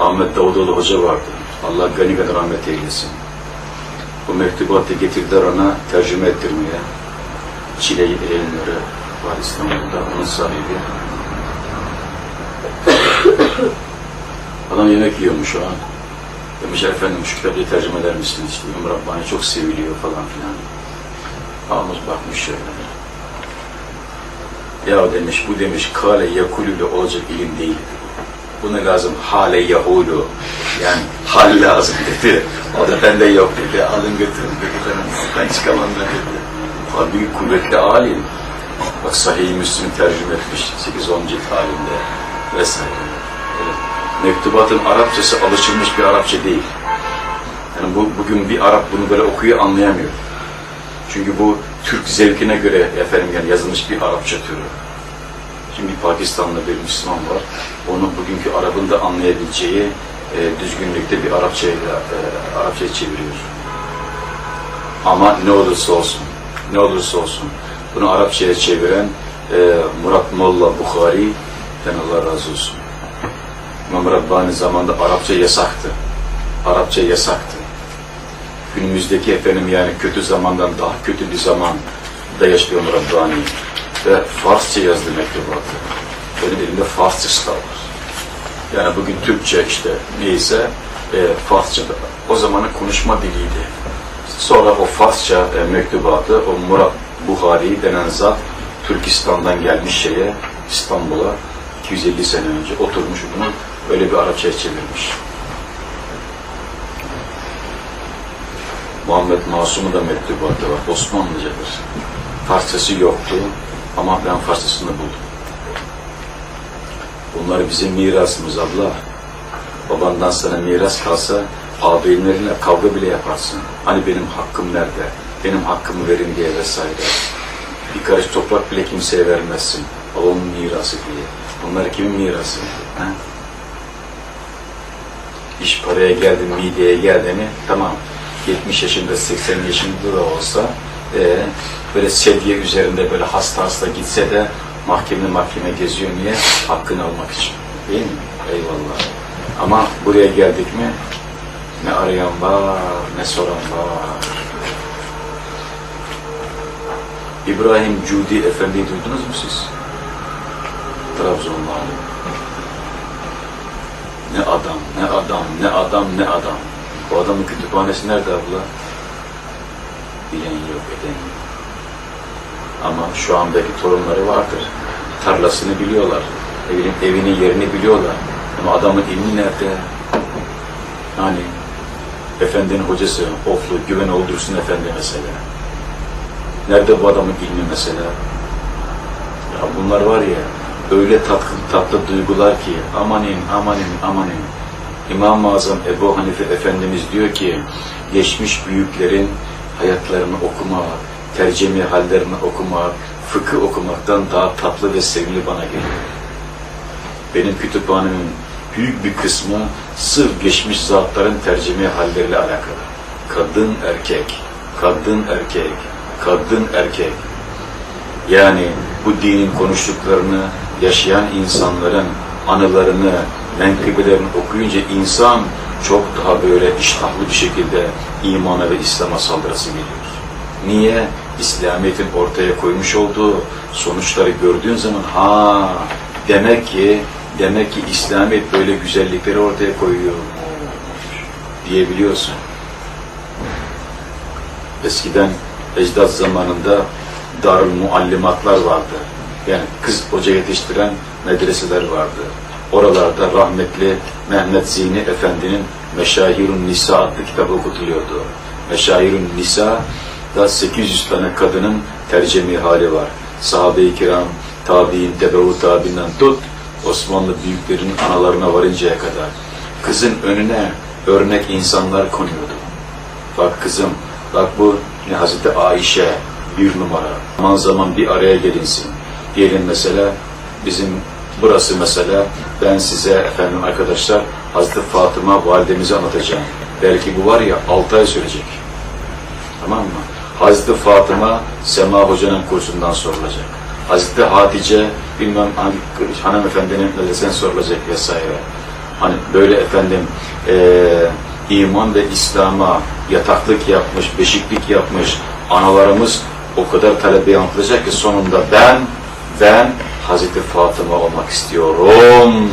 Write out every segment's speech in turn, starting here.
Ahmet Davutoğlu Hoca vardı. Allah gani kadar rahmet eylesin. Bu mektubatı getirdiler ona tercüme ettirmeye. Çile yayınları var İstanbul'da, onun sahibi. Adam yemek yiyormuş o an. Demiş efendim şu kitabı tercüme eder misiniz? İmam Rabbani çok seviliyor falan filan. Almış bakmış şöyle. Ya demiş bu demiş kale yakulüyle olacak ilim değil. Buna lazım hale yahulu. Yani hal lazım dedi. O da bende yok dedi. Alın götürün dedi. Ben, çıkamam ben dedi. Halbuki kuvvetli alim. Bak Sahih-i Müslim tercüme etmiş. 8-10 cilt halinde vesaire. Mektubatın Arapçası alışılmış bir Arapça değil. Yani bu, bugün bir Arap bunu böyle okuyor anlayamıyor. Çünkü bu Türk zevkine göre efendim yani yazılmış bir Arapça türü. Şimdi Pakistanlı bir Müslüman var. Onu bugünkü Arap'ın da anlayabileceği e, düzgünlükte bir Arapçayla e, Arapçaya çeviriyor. Ama ne olursa olsun, ne olursa olsun bunu Arapçaya çeviren e, Murat Molla Bukhari ben Allah razı olsun. İmam Rabbani zamanında Arapça yasaktı. Arapça yasaktı. Günümüzdeki efendim yani kötü zamandan daha kötü bir zaman da yaşıyor Rabbani. Ve Farsça yazdı mektubatı. Benim elimde Farsça var. Yani bugün Türkçe işte neyse e, Farsça da. O zamanın konuşma diliydi. Sonra o Farsça e, mektubatı o Murat Buhari denen zat Türkistan'dan gelmiş şeye İstanbul'a 250 sene önce oturmuş bunu öyle bir Arapçaya çevirmiş. Muhammed Masum'un da mektubatı var. Osmanlıcadır. Farsçası yoktu ama ben Farsçasını buldum. Bunlar bizim mirasımız abla. Babandan sana miras kalsa ağabeyinlerinle kavga bile yaparsın. Hani benim hakkım nerede? Benim hakkımı verin diye vesaire. Bir karış toprak bile kimseye vermezsin. Babamın mirası diye. Bunlar kimin mirası? Ha? İş paraya geldi, mideye geldi mi tamam. 70 yaşında, 80 yaşında da olsa e, böyle sedye üzerinde böyle hasta hasta gitse de mahkeme mahkeme geziyor niye? Hakkını almak için. Değil mi? Eyvallah. Ama buraya geldik mi ne arayan var, ne soran var. İbrahim Cudi Efendi'yi duydunuz mu siz? Trabzonlu alim. Ne adam, ne adam, ne adam, ne adam. O adamın kütüphanesi nerede abla? Bilen yok, eden yok. Ama şu andaki torunları vardır. Tarlasını biliyorlar. Evinin, evinin yerini biliyorlar. Ama adamın ilmi nerede? Hani efendinin hocası, oflu, güven oldursun efendi mesela. Nerede bu adamın ilmi mesela? Ya bunlar var ya, öyle tatlı, tatlı duygular ki amanin, amanin, amanin. İmam-ı Azam Ebu Hanife Efendimiz diyor ki, geçmiş büyüklerin hayatlarını okumak, tercemi hallerini okumak, fıkıh okumaktan daha tatlı ve sevimli bana geliyor. Benim kütüphanemin büyük bir kısmı sırf geçmiş zatların tercemi halleriyle alakalı. Kadın erkek, kadın erkek, kadın erkek. Yani bu dinin konuştuklarını yaşayan insanların anılarını, menkıbelerini okuyunca insan çok daha böyle iştahlı bir şekilde imana ve İslam'a saldırısı geliyor. Niye? İslamiyet'in ortaya koymuş olduğu sonuçları gördüğün zaman ha demek ki demek ki İslamiyet böyle güzellikleri ortaya koyuyor diyebiliyorsun. Eskiden ecdat zamanında darül muallimatlar vardı. Yani kız hoca yetiştiren medreseler vardı. Oralarda rahmetli Mehmet Zihni Efendi'nin Meşahirun Nisa adlı kitabı okutuluyordu. Meşahirun Nisa da 800 tane kadının tercemi hali var. Sahabe-i kiram, tabi'in, tebevu tabi'inden tut, Osmanlı büyüklerinin analarına varıncaya kadar. Kızın önüne örnek insanlar konuyordu. Bak kızım, bak bu ne Hazreti Ayşe bir numara. Zaman zaman bir araya gelinsin. Diyelim mesela bizim burası mesela ben size efendim arkadaşlar Hazreti Fatıma validemizi anlatacağım. Belki bu var ya 6 ay sürecek. Tamam mı? Hazreti Fatıma Sema Hoca'nın kursundan sorulacak. Hazreti Hatice bilmem hangi hanımefendinin medreseden sorulacak vesaire. Hani böyle efendim eee iman ve İslam'a yataklık yapmış, beşiklik yapmış analarımız o kadar talebe yanıtlayacak ki sonunda ben, ben Hazreti Fatıma olmak istiyorum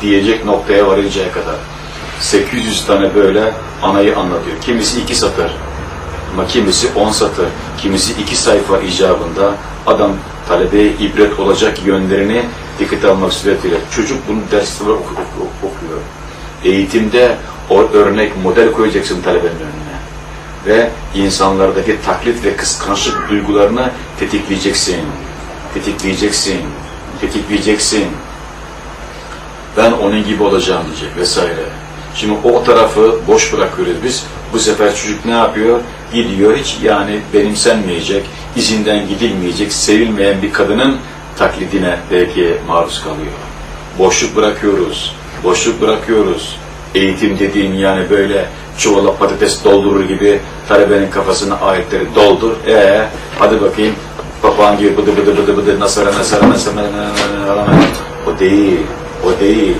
diyecek noktaya varıncaya kadar. 800 tane böyle anayı anlatıyor. Kimisi iki satır, kimisi 10 satır, kimisi iki sayfa icabında adam talebeye ibret olacak yönlerini dikkate almak suretiyle. Çocuk bunu oku- okuyor. Eğitimde o örnek model koyacaksın talebenin önüne. Ve insanlardaki taklit ve kıskançlık duygularını tetikleyeceksin. Tetikleyeceksin. Tetikleyeceksin ben onun gibi olacağım diyecek vesaire. Şimdi o tarafı boş bırakıyoruz biz. Bu sefer çocuk ne yapıyor? Gidiyor hiç yani benimsenmeyecek, izinden gidilmeyecek, sevilmeyen bir kadının taklidine belki maruz kalıyor. Boşluk bırakıyoruz. Boşluk bırakıyoruz. Eğitim dediğin yani böyle çuvala patates doldurur gibi talebenin kafasına ayetleri doldur. Ee, hadi bakayım Papangir, budi budi budi budi, nasara nasara nasara, budi, budi.